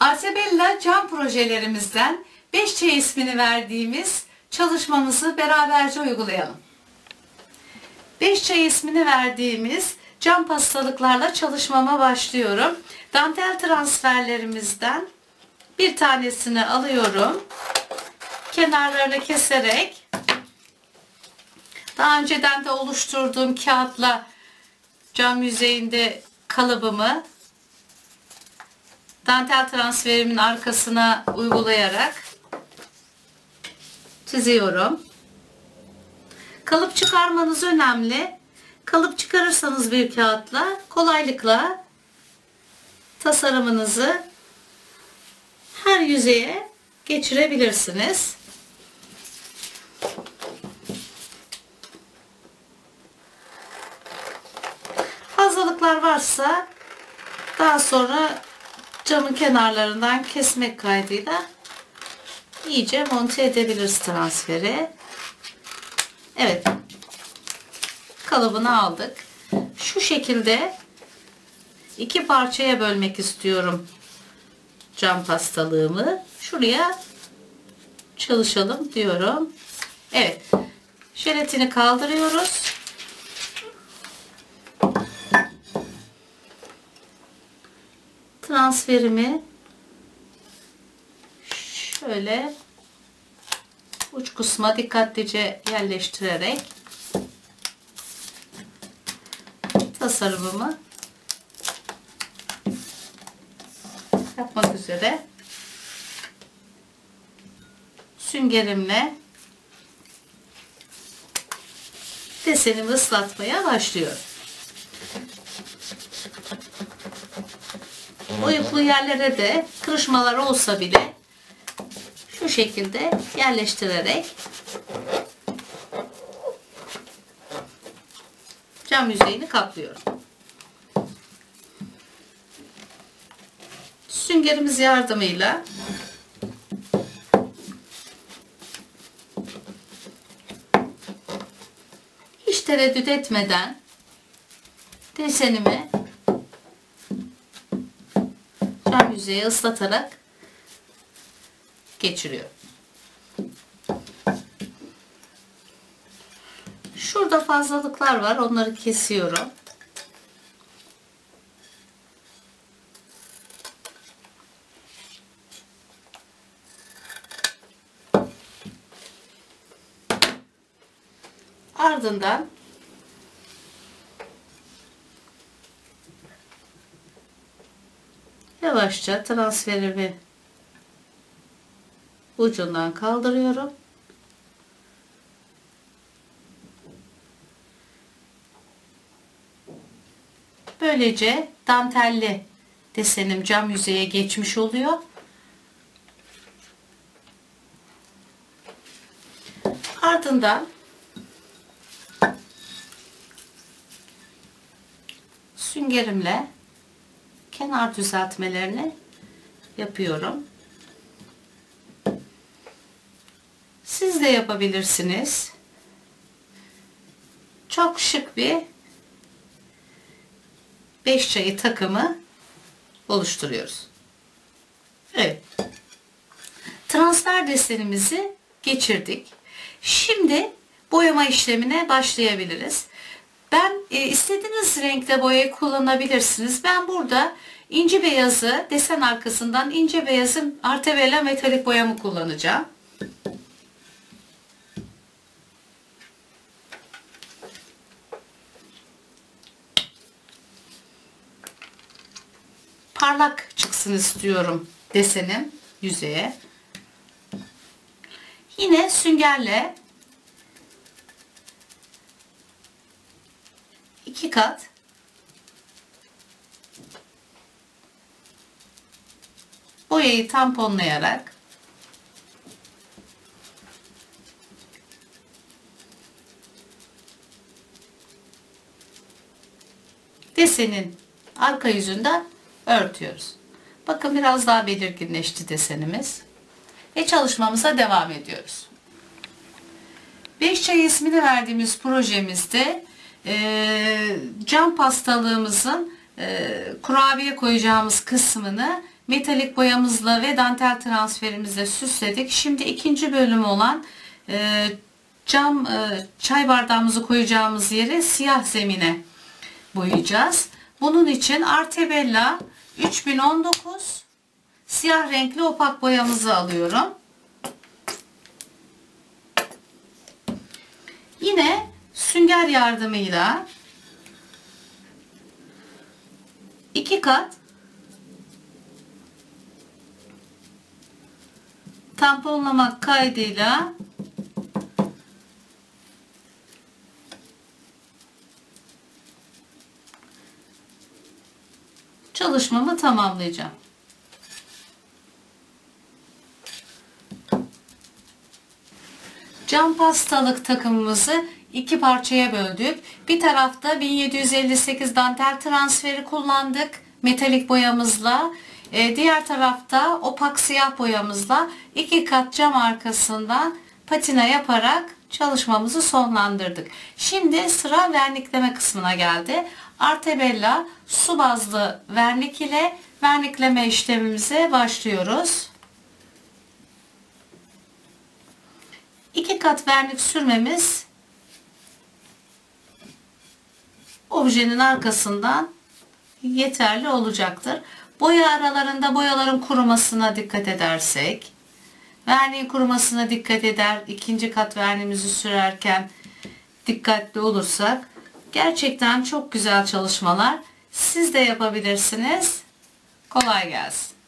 Artebella cam projelerimizden 5 çay ismini verdiğimiz çalışmamızı beraberce uygulayalım. 5 çay ismini verdiğimiz cam pastalıklarla çalışmama başlıyorum. Dantel transferlerimizden bir tanesini alıyorum. Kenarlarını keserek daha önceden de oluşturduğum kağıtla cam yüzeyinde kalıbımı dantel transferimin arkasına uygulayarak çiziyorum. Kalıp çıkarmanız önemli. Kalıp çıkarırsanız bir kağıtla kolaylıkla tasarımınızı her yüzeye geçirebilirsiniz. Fazlalıklar varsa daha sonra camın kenarlarından kesmek kaydıyla iyice monte edebiliriz transferi. Evet. Kalıbını aldık. Şu şekilde iki parçaya bölmek istiyorum cam pastalığımı. Şuraya çalışalım diyorum. Evet. Jelatini kaldırıyoruz. Transferimi şöyle uç kısma dikkatlice yerleştirerek tasarımımı yapmak üzere süngerimle desenimi ıslatmaya başlıyorum. Oyuklu yerlere de kırışmalar olsa bile şu şekilde yerleştirerek cam yüzeyini kaplıyorum. Süngerimiz yardımıyla hiç tereddüt etmeden desenimi cam yüzeyi ıslatarak geçiriyorum. Şurada fazlalıklar var. Onları kesiyorum. Ardından yavaşça transferimi ucundan kaldırıyorum. Böylece dantelli desenim cam yüzeye geçmiş oluyor. Ardından süngerimle kenar düzeltmelerini yapıyorum. Siz de yapabilirsiniz. Çok şık bir 5 çayı takımı oluşturuyoruz. Evet. Transfer desenimizi geçirdik. Şimdi boyama işlemine başlayabiliriz. Ben e, istediğiniz renkte boyayı kullanabilirsiniz. Ben burada inci beyazı desen arkasından ince beyazı artevela metalik boyamı kullanacağım. parlak çıksın istiyorum desenim yüzeye. Yine süngerle iki kat boyayı tamponlayarak desenin arka yüzünden örtüyoruz. Bakın biraz daha belirginleşti desenimiz. Ve çalışmamıza devam ediyoruz. 5 çay ismini verdiğimiz projemizde e, cam pastalığımızın e, kurabiye koyacağımız kısmını metalik boyamızla ve dantel transferimizle süsledik. Şimdi ikinci bölüm olan e, cam e, çay bardağımızı koyacağımız yere siyah zemine boyayacağız. Bunun için Artebella 3019 siyah renkli opak boyamızı alıyorum. Yine sünger yardımıyla iki kat tamponlamak kaydıyla çalışmamı tamamlayacağım. Cam pastalık takımımızı iki parçaya böldük. Bir tarafta 1758 dantel transferi kullandık metalik boyamızla. Ee, diğer tarafta opak siyah boyamızla iki kat cam arkasından patina yaparak çalışmamızı sonlandırdık. Şimdi sıra vernikleme kısmına geldi. Artebella su bazlı vernik ile vernikleme işlemimize başlıyoruz. İki kat vernik sürmemiz objenin arkasından yeterli olacaktır. Boya aralarında boyaların kurumasına dikkat edersek, verniğin kurumasına dikkat eder, ikinci kat verniğimizi sürerken dikkatli olursak gerçekten çok güzel çalışmalar. Siz de yapabilirsiniz. Kolay gelsin.